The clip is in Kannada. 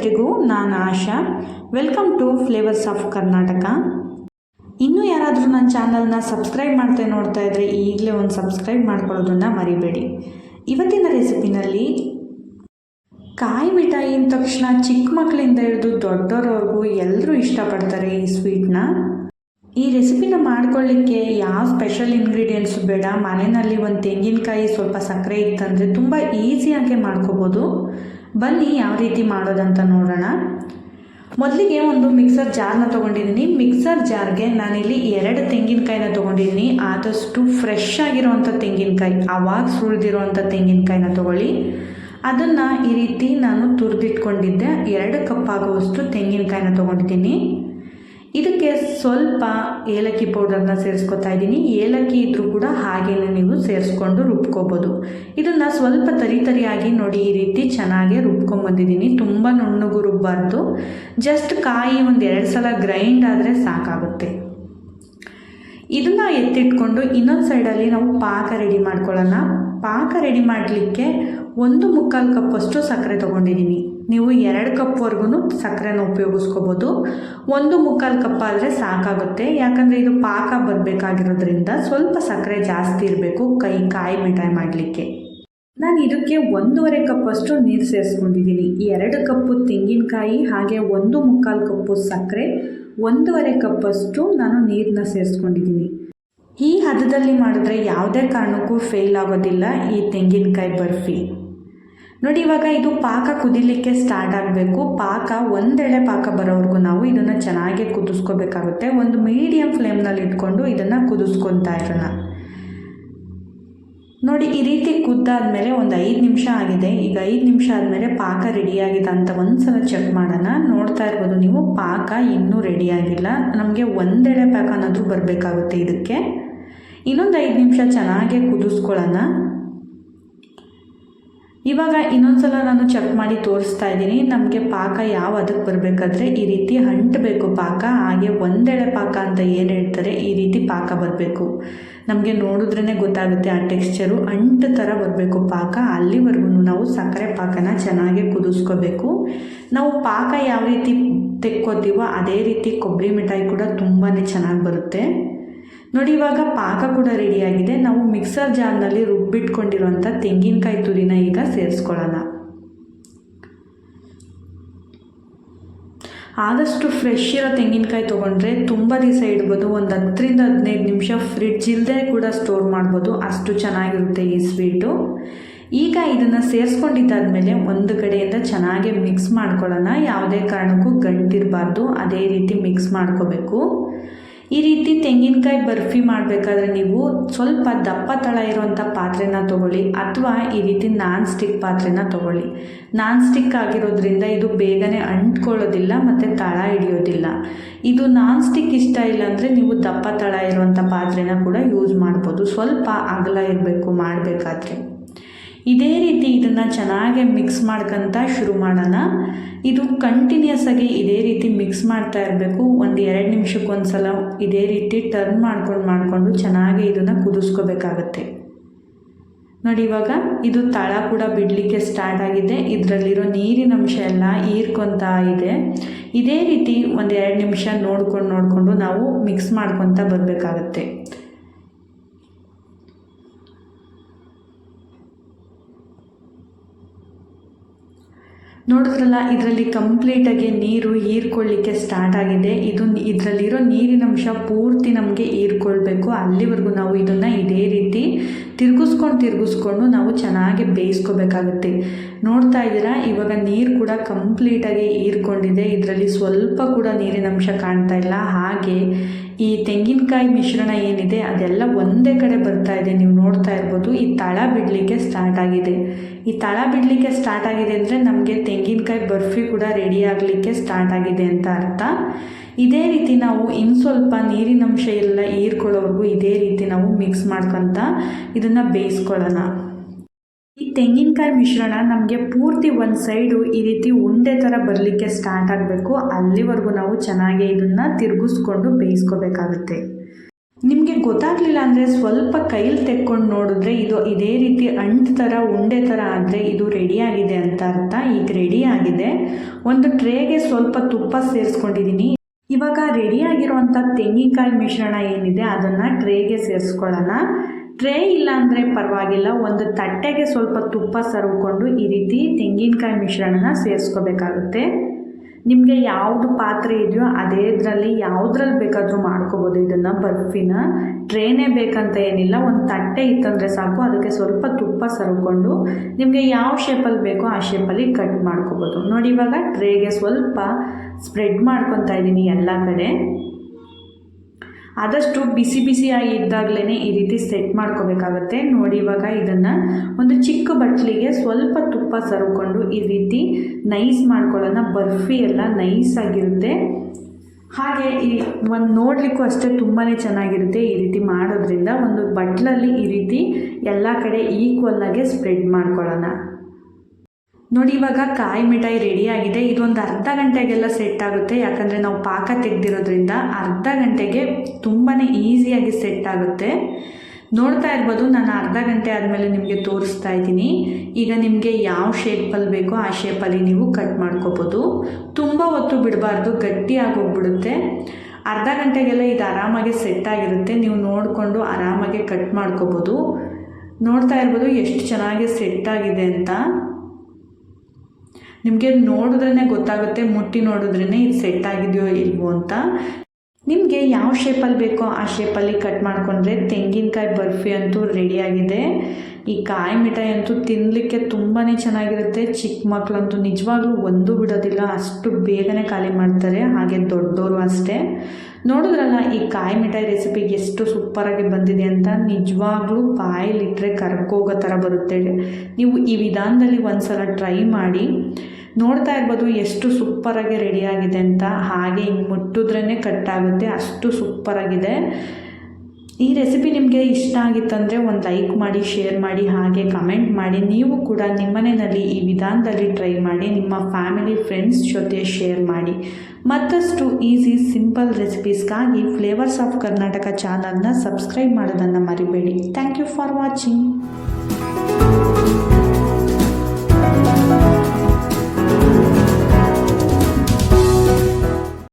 ಎಲ್ರಿಗೂ ನಾನು Asha. Welcome to flavours of Karnataka ಇನ್ನೂ ಯಾರಾದರೂ ನನ್ನ ಚಾನಲ್ನ ಸಬ್ಸ್ಕ್ರೈಬ್ ಮಾಡ್ತಾ ನೋಡ್ತಾ ಇದ್ದರೆ ಈಗಲೇ ಒಂದು ಸಬ್ಸ್ಕ್ರೈಬ್ ಮಾಡ್ಕೊಳ್ಳೋದನ್ನು ಮರಿಬೇಡಿ. ಇವತ್ತಿನ ರೆಸಿಪಿನಲ್ಲಿ ಕಾಯಿ ಮಿಠಾಯಿ ಅಂದ ತಕ್ಷಣ ಚಿಕ್ಕ ಮಕ್ಕಳಿಂದ ಹಿಡಿದು ದೊಡ್ಡೋರವ್ರಿಗೂ ಎಲ್ಲರೂ ಇಷ್ಟಪಡ್ತಾರೆ ಈ ಸ್ವೀಟ್ನ. ಈ ರೆಸಿಪಿನ ಮಾಡ್ಕೊಳ್ಳಿಕ್ಕೆ ಯಾವ ಸ್ಪೆಷಲ್ ಇಂಗ್ರೀಡಿಯೆಂಟ್ಸ್ ಬೇಡ, ಮನೆಯಲ್ಲಿ ಒಂದು ತೆಂಗಿನಕಾಯಿ ಸ್ವಲ್ಪ ಸಕ್ಕರೆ ಇತ್ತಂದರೆ ತುಂಬ ಈಸಿಯಾಗಿ ಮಾಡ್ಕೋಬೋದು. ಬನ್ನಿ, ಯಾವ ರೀತಿ ಮಾಡೋದಂತ ನೋಡೋಣ. ಮೊದಲಿಗೆ ಒಂದು ಮಿಕ್ಸರ್ ಜಾರ್ನ ತೊಗೊಂಡಿದ್ದೀನಿ. ಮಿಕ್ಸರ್ ಜಾರ್ಗೆ ನಾನಿಲ್ಲಿ ಎರಡು ತೆಂಗಿನಕಾಯಿನ ತೊಗೊಂಡಿದ್ದೀನಿ. ಆದಷ್ಟು ಫ್ರೆಶ್ ಆಗಿರೋವಂಥ ತೆಂಗಿನಕಾಯಿ ಆವಾಗ ಸುಳಿದಿರುವಂಥ ತೆಂಗಿನಕಾಯಿನ ತೊಗೊಳ್ಳಿ. ಅದನ್ನು ಈ ರೀತಿ ನಾನು ತುರಿದಿಟ್ಕೊಂಡಿದ್ದೆ. ಎರಡು ಕಪ್ ಆಗುವಷ್ಟು ತೆಂಗಿನಕಾಯಿನ ತೊಗೊಂಡಿದ್ದೀನಿ. ಇದಕ್ಕೆ ಸ್ವಲ್ಪ ಏಲಕ್ಕಿ ಪೌಡರ್ನ ಸೇರಿಸ್ಕೊತಾ ಇದ್ದೀನಿ. ಏಲಕ್ಕಿ ಇದ್ದರೂ ಕೂಡ ಹಾಗೇನೆ ನೀವು ಸೇರಿಸ್ಕೊಂಡು ರುಬ್ಕೋಬೋದು. ಇದನ್ನು ಸ್ವಲ್ಪ ತರಿ ತರಿಯಾಗಿ ನೋಡಿ ಈ ರೀತಿ ಚೆನ್ನಾಗಿ ರುಬ್ಕೊಂಬಂದಿದ್ದೀನಿ. ತುಂಬ ನುಣ್ಣಗೂ ರುಬ್ಬಾರ್ದು. ಜಸ್ಟ್ ಕಾಯಿ ಒಂದು ಎರಡು ಸಲ ಗ್ರೈಂಡ್ ಆದರೆ ಸಾಕಾಗುತ್ತೆ. ಇದನ್ನು ಎತ್ತಿಟ್ಕೊಂಡು ಇನ್ನೊಂದು ಸೈಡಲ್ಲಿ ನಾವು ಪಾಕ ರೆಡಿ ಮಾಡ್ಕೊಳ್ಳೋಣ. ಪಾಕ ರೆಡಿ ಮಾಡಲಿಕ್ಕೆ ಒಂದು ಮುಕ್ಕಾಲು ಕಪ್ಪಷ್ಟು ಸಕ್ಕರೆ ತೊಗೊಂಡಿದ್ದೀನಿ. ನೀವು ಎರಡು ಕಪ್ವರೆಗೂ ಸಕ್ಕರೆನ ಉಪಯೋಗಿಸ್ಕೋಬೋದು. ಒಂದು ಮುಕ್ಕಾಲು ಕಪ್ ಆದರೆ ಸಾಕಾಗುತ್ತೆ. ಯಾಕಂದರೆ ಇದು ಪಾಕ ಬರಬೇಕಾಗಿರೋದ್ರಿಂದ ಸ್ವಲ್ಪ ಸಕ್ಕರೆ ಜಾಸ್ತಿ ಇರಬೇಕು ಕೈ ಕಾಯಿ ಮಿಠಾಯಿ ಮಾಡಲಿಕ್ಕೆ. ನಾನು ಇದಕ್ಕೆ ಒಂದೂವರೆ ಕಪ್ಪಷ್ಟು ನೀರು ಸೇರಿಸ್ಕೊಂಡಿದ್ದೀನಿ ಎರಡು ಕಪ್ಪು ತೆಂಗಿನಕಾಯಿ ಹಾಗೆ ಒಂದು ಮುಕ್ಕಾಲು ಕಪ್ಪು ಸಕ್ಕರೆ ಒಂದೂವರೆ ಕಪ್ಪಷ್ಟು ನಾನು ನೀರನ್ನ ಸೇರಿಸ್ಕೊಂಡಿದ್ದೀನಿ ಈ ಹದದಲ್ಲಿ ಮಾಡಿದ್ರೆ ಯಾವುದೇ ಕಾರಣಕ್ಕೂ ಫೇಲ್ ಆಗೋದಿಲ್ಲ ಈ ತೆಂಗಿನಕಾಯಿ ಬರ್ಫಿ. ನೋಡಿ, ಇವಾಗ ಇದು ಪಾಕ ಕುದಿಲಿಕ್ಕೆ ಸ್ಟಾರ್ಟ್ ಆಗಬೇಕು. ಪಾಕ ಒಂದೆಳೆ ಪಾಕ ಬರೋವರೆಗೂ ನಾವು ಇದನ್ನು ಚೆನ್ನಾಗಿ ಕುದಿಸ್ಕೋಬೇಕಾಗುತ್ತೆ. ಒಂದು ಮೀಡಿಯಮ್ ಫ್ಲೇಮ್ನಲ್ಲಿ ಇಟ್ಕೊಂಡು ಇದನ್ನು ಕುದಿಸ್ಕೊತಾ ಇರೋಣ. ನೋಡಿ, ಈ ರೀತಿ ಕುದ್ದಾದ್ಮೇಲೆ ಒಂದು ಐದು ನಿಮಿಷ ಆಗಿದೆ. ಈಗ ಐದು ನಿಮಿಷ ಆದಮೇಲೆ ಪಾಕ ರೆಡಿಯಾಗಿದೆ ಅಂತ ಒಂದು ಸಲ ಚೆಕ್ ಮಾಡೋಣ. ನೋಡ್ತಾ ಇರ್ಬೋದು ನೀವು, ಪಾಕ ಇನ್ನೂ ರೆಡಿಯಾಗಿಲ್ಲ ನಮಗೆ ಒಂದೆಳೆ ಪಾಕ ಅನ್ನೋದು ಬರಬೇಕಾಗುತ್ತೆ ಇದಕ್ಕೆ. ಇನ್ನೊಂದು ಐದು ನಿಮಿಷ ಚೆನ್ನಾಗಿ ಕುದಿಸ್ಕೊಳ್ಳೋಣ. ಇವಾಗ ಇನ್ನೊಂದ್ಸಲ ನಾನು ಚೆಕ್ ಮಾಡಿ ತೋರಿಸ್ತಾ ಇದ್ದೀನಿ. ನಮಗೆ ಪಾಕ ಯಾವ ಅದಕ್ಕೆ ಬರಬೇಕಾದ್ರೆ ಈ ರೀತಿ ಅಂಟಬೇಕು ಪಾಕ. ಹಾಗೆ ಒಂದೆಳೆ ಪಾಕ ಅಂತ ಏನು ಹೇಳ್ತಾರೆ ಈ ರೀತಿ ಪಾಕ ಬರಬೇಕು. ನಮಗೆ ನೋಡಿದ್ರೇ ಗೊತ್ತಾಗುತ್ತೆ ಆ ಟೆಕ್ಸ್ಚರು ಅಂಟು ಥರ ಬರಬೇಕು ಪಾಕ. ಅಲ್ಲಿವರೆಗೂ ನಾವು ಸಕ್ಕರೆ ಪಾಕನ ಚೆನ್ನಾಗಿ ಕುದಿಸ್ಕೋಬೇಕು. ನಾವು ಪಾಕ ಯಾವ ರೀತಿ ತೆಕ್ಕೋತೀವೋ ಅದೇ ರೀತಿ ಕೊಬ್ಬರಿ ಮಿಠಾಯಿ ಕೂಡ ತುಂಬಾ ಚೆನ್ನಾಗಿ ಬರುತ್ತೆ. ನೋಡಿ, ಇವಾಗ ಪಾಕ ಕೂಡ ರೆಡಿಯಾಗಿದೆ ನಾವು ಮಿಕ್ಸರ್ ಜಾರ್ನಲ್ಲಿ ರುಬ್ಬಿಟ್ಕೊಂಡಿರುವಂಥ ತೆಂಗಿನಕಾಯಿ ತುರಿನ ಈಗ ಸೇರಿಸ್ಕೊಳ್ಳೋಣ. ಆದಷ್ಟು ಫ್ರೆಶ್ ಇರೋ ತೆಂಗಿನಕಾಯಿ ತೊಗೊಂಡ್ರೆ ತುಂಬ ದಿವಸ ಇಡ್ಬೋದು. ಒಂದು ಹತ್ತರಿಂದ ಹದಿನೈದು ನಿಮಿಷ ಫ್ರಿಡ್ಜ್ ಇಲ್ಲದೆ ಕೂಡ ಸ್ಟೋರ್ ಮಾಡ್ಬೋದು. ಅಷ್ಟು ಚೆನ್ನಾಗಿರುತ್ತೆ ಈ ಸ್ವೀಟು ಈಗ ಇದನ್ನು ಸೇರಿಸ್ಕೊಂಡಿದ್ದಾದಮೇಲೆ ಒಂದು ಕಡೆಯಿಂದ ಚೆನ್ನಾಗಿ ಮಿಕ್ಸ್ ಮಾಡ್ಕೊಳ್ಳೋಣ. ಯಾವುದೇ ಕಾರಣಕ್ಕೂ ಗಂಟಿರಬಾರ್ದು. ಅದೇ ರೀತಿ ಮಿಕ್ಸ್ ಮಾಡ್ಕೋಬೇಕು. ಈ ರೀತಿ ತೆಂಗಿನಕಾಯಿ ಬರ್ಫಿ ಮಾಡಬೇಕಾದ್ರೆ ನೀವು ಸ್ವಲ್ಪ ದಪ್ಪ ತಳ ಇರುವಂಥ ಪಾತ್ರೆನ ತೊಗೊಳ್ಳಿ ಅಥವಾ ಈ ರೀತಿ ನಾನ್ ಸ್ಟಿಕ್ ಪಾತ್ರೆನ ತೊಗೊಳ್ಳಿ. ನಾನ್ ಸ್ಟಿಕ್ ಆಗಿರೋದ್ರಿಂದ ಇದು ಬೇಗನೆ ಅಂಟ್ಕೊಳ್ಳೋದಿಲ್ಲ ಮತ್ತು ತಳ ಹಿಡಿಯೋದಿಲ್ಲ. ಇದು ನಾನ್ ಸ್ಟಿಕ್ ಇಷ್ಟ ಇಲ್ಲ ಅಂದರೆ ನೀವು ದಪ್ಪ ತಳ ಇರುವಂಥ ಪಾತ್ರೆನ ಕೂಡ ಯೂಸ್ ಮಾಡ್ಬೋದು. ಸ್ವಲ್ಪ ಅಗಲ ಇರಬೇಕು ಮಾಡಬೇಕಾದ್ರೆ. ಇದೇ ರೀತಿ ಇದನ್ನು ಚೆನ್ನಾಗಿ ಮಿಕ್ಸ್ ಮಾಡ್ಕೊತ ಶುರು ಮಾಡೋಣ. ಇದು ಕಂಟಿನ್ಯೂಸ್ ಆಗಿ ಇದೇ ರೀತಿ ಮಿಕ್ಸ್ ಮಾಡ್ತಾ ಇರಬೇಕು. ಒಂದು ಎರಡು ನಿಮಿಷಕ್ಕೊಂದು ಸಲ ಇದೇ ರೀತಿ ಟರ್ನ್ ಮಾಡ್ಕೊಂಡು ಮಾಡಿಕೊಂಡು ಚೆನ್ನಾಗಿ ಇದನ್ನು ಕುದಿಸ್ಕೋಬೇಕಾಗತ್ತೆ. ನೋಡಿ ಇವಾಗ ಇದು ತಳ ಕೂಡ ಬಿಡಲಿಕ್ಕೆ ಸ್ಟಾರ್ಟ್ ಆಗಿದೆ. ಇದರಲ್ಲಿರೋ ನೀರಿನ ಅಂಶ ಎಲ್ಲ ಹೀರ್ಕೊತಾ ಇದೆ. ಇದೇ ರೀತಿ ಒಂದು ಎರಡು ನಿಮಿಷ ನೋಡ್ಕೊಂಡು ನೋಡಿಕೊಂಡು ನಾವು ಮಿಕ್ಸ್ ಮಾಡ್ಕೊತಾ ಬರಬೇಕಾಗತ್ತೆ. ನೋಡಿದ್ರಲ್ಲ, ಇದರಲ್ಲಿ ಕಂಪ್ಲೀಟಾಗಿ ನೀರು ಹೀರ್ಕೊಳ್ಳಿಕ್ಕೆ ಸ್ಟಾರ್ಟ್ ಆಗಿದೆ. ಇದು ಇದರಲ್ಲಿರೋ ನೀರಿನ ಅಂಶ ಪೂರ್ತಿ ನಮಗೆ ಹೀರ್ಕೊಳ್ಬೇಕು. ಅಲ್ಲಿವರೆಗೂ ನಾವು ಇದನ್ನು ಇದೇ ರೀತಿ ತಿರುಗಿಸ್ಕೊಂಡು ತಿರುಗಿಸ್ಕೊಂಡು ನಾವು ಚೆನ್ನಾಗಿ ಬೇಯಿಸ್ಕೋಬೇಕಾಗುತ್ತೆ. ನೋಡ್ತಾ ಇದ್ದೀರಾ? ಇವಾಗ ನೀರು ಕೂಡ ಕಂಪ್ಲೀಟಾಗಿ ಹೀರ್ಕೊಂಡಿದೆ. ಇದರಲ್ಲಿ ಸ್ವಲ್ಪ ಕೂಡ ನೀರಿನ ಅಂಶ ಕಾಣ್ತಾ ಇಲ್ಲ. ಹಾಗೆ ಈ ತೆಂಗಿನಕಾಯಿ ಮಿಶ್ರಣ ಏನಿದೆ, ಅದೆಲ್ಲ ಒಂದೇ ಕಡೆ ಬರ್ತಾ ಇದೆ. ನೀವು ನೋಡ್ತಾ ಇರ್ಬೋದು, ಈ ತಳ ಬಿಡಲಿಕ್ಕೆ ಸ್ಟಾರ್ಟ್ ಆಗಿದೆ. ಈ ತಳ ಬಿಡಲಿಕ್ಕೆ ಸ್ಟಾರ್ಟ್ ಆಗಿದೆ ಅಂದರೆ ನಮಗೆ ತೆಂಗಿನಕಾಯಿ ಬರ್ಫಿ ಕೂಡ ರೆಡಿ ಆಗಲಿಕ್ಕೆ ಸ್ಟಾರ್ಟ್ ಆಗಿದೆ ಅಂತ ಅರ್ಥ. ಇದೇ ರೀತಿ ನಾವು ಇನ್ನು ಸ್ವಲ್ಪ ನೀರಿನಂಶ ಎಲ್ಲ ಹೀರ್ಕೊಳ್ಳೋವರೆಗೂ ಇದೇ ರೀತಿ ನಾವು ಮಿಕ್ಸ್ ಮಾಡ್ಕೊತ ಇದನ್ನು ಬೇಯಿಸ್ಕೊಳ್ಳೋಣ. ಈ ತೆಂಗಿನಕಾಯಿ ಮಿಶ್ರಣ ನಮಗೆ ಪೂರ್ತಿ ಒಂದು ಸೈಡು ಈ ರೀತಿ ಉಂಡೆ ಥರ ಬರಲಿಕ್ಕೆ ಸ್ಟಾರ್ಟ್ ಆಗಬೇಕು. ಅಲ್ಲಿವರೆಗೂ ನಾವು ಚೆನ್ನಾಗಿ ಇದನ್ನು ತಿರುಗಿಸ್ಕೊಂಡು ಬೇಯಿಸ್ಕೋಬೇಕಾಗುತ್ತೆ. ನಿಮಗೆ ಗೊತ್ತಾಗಲಿಲ್ಲ ಅಂದರೆ ಸ್ವಲ್ಪ ಕೈಲಿ ತೆಕ್ಕೊಂಡು ನೋಡಿದ್ರೆ ಇದು ಇದೇ ರೀತಿ ಅಂಟು ಥರ ಉಂಡೆ ಥರ ಆದರೆ ಇದು ರೆಡಿಯಾಗಿದೆ ಅಂತ ಅರ್ಥ. ಈಗ ರೆಡಿ ಆಗಿದೆ. ಒಂದು ಟ್ರೇಗೆ ಸ್ವಲ್ಪ ತುಪ್ಪ ಸೇರಿಸ್ಕೊಂಡಿದ್ದೀನಿ ಇವಾಗ ರೆಡಿಯಾಗಿರುವಂಥ ತೆಂಗಿನಕಾಯಿ ಮಿಶ್ರಣ ಏನಿದೆ ಅದನ್ನು ಟ್ರೇಗೆ ಸೇರಿಸ್ಕೊಳ್ಳೋಣ. ಟ್ರೇ ಇಲ್ಲ ಅಂದರೆ ಪರವಾಗಿಲ್ಲ, ಒಂದು ತಟ್ಟೆಗೆ ಸ್ವಲ್ಪ ತುಪ್ಪ ಸರ್ವ್ಕೊಂಡು ಈ ರೀತಿ ತೆಂಗಿನಕಾಯಿ ಮಿಶ್ರಣನ ಸೇರಿಸ್ಕೋಬೇಕಾಗುತ್ತೆ. ನಿಮಗೆ ಯಾವುದು ಪಾತ್ರೆ ಇದೆಯೋ ಅದೇ ಇದರಲ್ಲಿ ಯಾವುದ್ರಲ್ಲಿ ಬೇಕಾದರೂ ಮಾಡ್ಕೋಬೋದು. ಇದನ್ನು ಬರ್ಫಿನ ಟ್ರೇನೇ ಬೇಕಂತ ಏನಿಲ್ಲ, ಒಂದು ತಟ್ಟೆ ಇತ್ತಂದರೆ ಸಾಕು, ಅದಕ್ಕೆ ಸ್ವಲ್ಪ ತುಪ್ಪ ಸರ್ವ್ಕೊಂಡು ನಿಮಗೆ ಯಾವ ಶೇಪಲ್ಲಿ ಬೇಕೋ ಆ ಶೇಪಲ್ಲಿ ಕಟ್ ಮಾಡ್ಕೋಬೋದು. ನೋಡಿ ಇವಾಗ ಟ್ರೇಗೆ ಸ್ವಲ್ಪ ಸ್ಪ್ರೆಡ್ ಮಾಡ್ಕೊತಾ ಇದ್ದೀನಿ ಎಲ್ಲ ಕಡೆ. ಆದಷ್ಟು ಬಿಸಿ ಬಿಸಿಯಾಗಿ ಇದ್ದಾಗಲೇ ಈ ರೀತಿ ಸೆಟ್ ಮಾಡ್ಕೋಬೇಕಾಗತ್ತೆ. ನೋಡಿ ಇವಾಗ ಇದನ್ನು ಒಂದು ಚಿಕ್ಕ ಬಟ್ಲಿಗೆ ಸ್ವಲ್ಪ ತುಪ್ಪ ಸರಿಕೊಂಡು ಈ ರೀತಿ ನೈಸ್ ಮಾಡ್ಕೊಳ್ಳೋಣ. ಬರ್ಫಿ ಎಲ್ಲ ನೈಸ್ ಆಗಿರುತ್ತೆ. ಹಾಗೆ ಈ ಒಂದು ನೋಡಲಿಕ್ಕೂ ಅಷ್ಟೇ ತುಂಬಾ ಚೆನ್ನಾಗಿರುತ್ತೆ ಈ ರೀತಿ ಮಾಡೋದ್ರಿಂದ. ಒಂದು ಬಟ್ಲಲ್ಲಿ ಈ ರೀತಿ ಎಲ್ಲ ಕಡೆ ಈಕ್ವಲ್ ಆಗಿ ಸ್ಪ್ರೆಡ್ ಮಾಡ್ಕೊಳ್ಳೋಣ. ನೋಡಿ, ಇವಾಗ ಕಾಯಿ ಮಿಠಾಯಿ ರೆಡಿ ಆಗಿದೆ. ಇದೊಂದು ಅರ್ಧ ಗಂಟೆಗೆಲ್ಲ ಸೆಟ್ ಆಗುತ್ತೆ. ಯಾಕಂದರೆ ನಾವು ಪಾಕ ತೆಗೆದಿರೋದ್ರಿಂದ ಅರ್ಧ ಗಂಟೆಗೆ ತುಂಬಾ ಈಸಿಯಾಗಿ ಸೆಟ್ ಆಗುತ್ತೆ. ನೋಡ್ತಾ ಇರ್ಬೋದು, ನಾನು ಅರ್ಧ ಗಂಟೆ ಆದಮೇಲೆ ನಿಮಗೆ ತೋರಿಸ್ತಾ ಇದ್ದೀನಿ. ಈಗ ನಿಮಗೆ ಯಾವ ಶೇಪಲ್ಲಿ ಬೇಕೋ ಆ ಶೇಪಲ್ಲಿ ನೀವು ಕಟ್ ಮಾಡ್ಕೋಬೋದು. ತುಂಬ ಹೊತ್ತು ಬಿಡಬಾರ್ದು ಗಟ್ಟಿಯಾಗಿ ಹೋಗ್ಬಿಡುತ್ತೆ. ಅರ್ಧ ಗಂಟೆಗೆಲ್ಲ ಇದು ಆರಾಮಾಗಿ ಸೆಟ್ ಆಗಿರುತ್ತೆ. ನೀವು ನೋಡಿಕೊಂಡು ಆರಾಮಾಗಿ ಕಟ್ ಮಾಡ್ಕೋಬೋದು. ನೋಡ್ತಾ ಇರ್ಬೋದು, ಎಷ್ಟು ಚೆನ್ನಾಗಿ ಸೆಟ್ ಆಗಿದೆ ಅಂತ. ನಿಮಗೆ ನೋಡಿದ್ರೇ ಗೊತ್ತಾಗುತ್ತೆ, ಮುಟ್ಟಿ ನೋಡಿದ್ರೇ ಇದು ಸೆಟ್ ಆಗಿದೆಯೋ ಇಲ್ವೋ ಅಂತ. ನಿಮಗೆ ಯಾವ ಶೇಪಲ್ಲಿ ಬೇಕೋ ಆ ಶೇಪಲ್ಲಿ ಕಟ್ ಮಾಡಿಕೊಂಡ್ರೆ ತೆಂಗಿನಕಾಯಿ ಬರ್ಫಿ ಅಂತೂ ರೆಡಿಯಾಗಿದೆ ಈ ಕಾಯಿ ಮಿಠಾಯಿ ಅಂತೂ ತಿನ್ನಲಿಕ್ಕೆ ತುಂಬಾ ಚೆನ್ನಾಗಿರುತ್ತೆ. ಚಿಕ್ಕ ಮಕ್ಕಳಂತೂ ನಿಜವಾಗ್ಲೂ ಒಂದು ಬಿಡೋದಿಲ್ಲ, ಅಷ್ಟು ಬೇಗನೆ ಖಾಲಿ ಮಾಡ್ತಾರೆ, ಹಾಗೆ ದೊಡ್ಡವರು ಅಷ್ಟೇ. ನೋಡಿದ್ರಲ್ಲ, ಈ ಕಾಯಿ ಮಿಠಾಯಿ ರೆಸಿಪಿ ಎಷ್ಟು ಸೂಪರಾಗಿ ಬಂದಿದೆ ಅಂತ ನಿಜವಾಗ್ಲೂ ಬಾಯಲ್ಲಿಟ್ಟರೆ ಕರ್ಕೋಗೋ ಥರ ಬರುತ್ತೆ. ನೀವು ಈ ವಿಧಾನದಲ್ಲಿ ಒಂದು ಸಲ ಟ್ರೈ ಮಾಡಿ, ನೋಡ್ತಾ ಇರ್ಬೋದು ಎಷ್ಟು ಸೂಪರಾಗಿ ರೆಡಿಯಾಗಿದೆ ಅಂತ. ಹಾಗೆ ಹಿಂಗೆ ಮುಟ್ಟಿದ್ರೇ ಕಟ್ಟಾಗುತ್ತೆ ಅಷ್ಟು ಸೂಪರಾಗಿದೆ ಈ ರೆಸಿಪಿ ನಿಮಗೆ ಇಷ್ಟ ಆಗಿತ್ತಂದರೆ ಒಂದು ಲೈಕ್ ಮಾಡಿ ಶೇರ್ ಮಾಡಿ, ಹಾಗೆ ಕಮೆಂಟ್ ಮಾಡಿ. ನೀವು ಕೂಡ ನಿಮ್ಮನೆಯಲ್ಲಿ ಈ ವಿಧಾನದಲ್ಲಿ ಟ್ರೈ ಮಾಡಿ, ನಿಮ್ಮ ಫ್ಯಾಮಿಲಿ ಫ್ರೆಂಡ್ಸ್ ಜೊತೆ ಶೇರ್ ಮಾಡಿ. ಮತ್ತಷ್ಟು ಈಸಿ ಸಿಂಪಲ್ ರೆಸಿಪೀಸ್ಗಾಗಿ ಫ್ಲೇವರ್ಸ್ ಆಫ್ ಕರ್ನಾಟಕ ಚಾನಲ್ನ ಸಬ್ಸ್ಕ್ರೈಬ್ ಮಾಡೋದನ್ನು ಮರಿಬೇಡಿ. Thank you for watching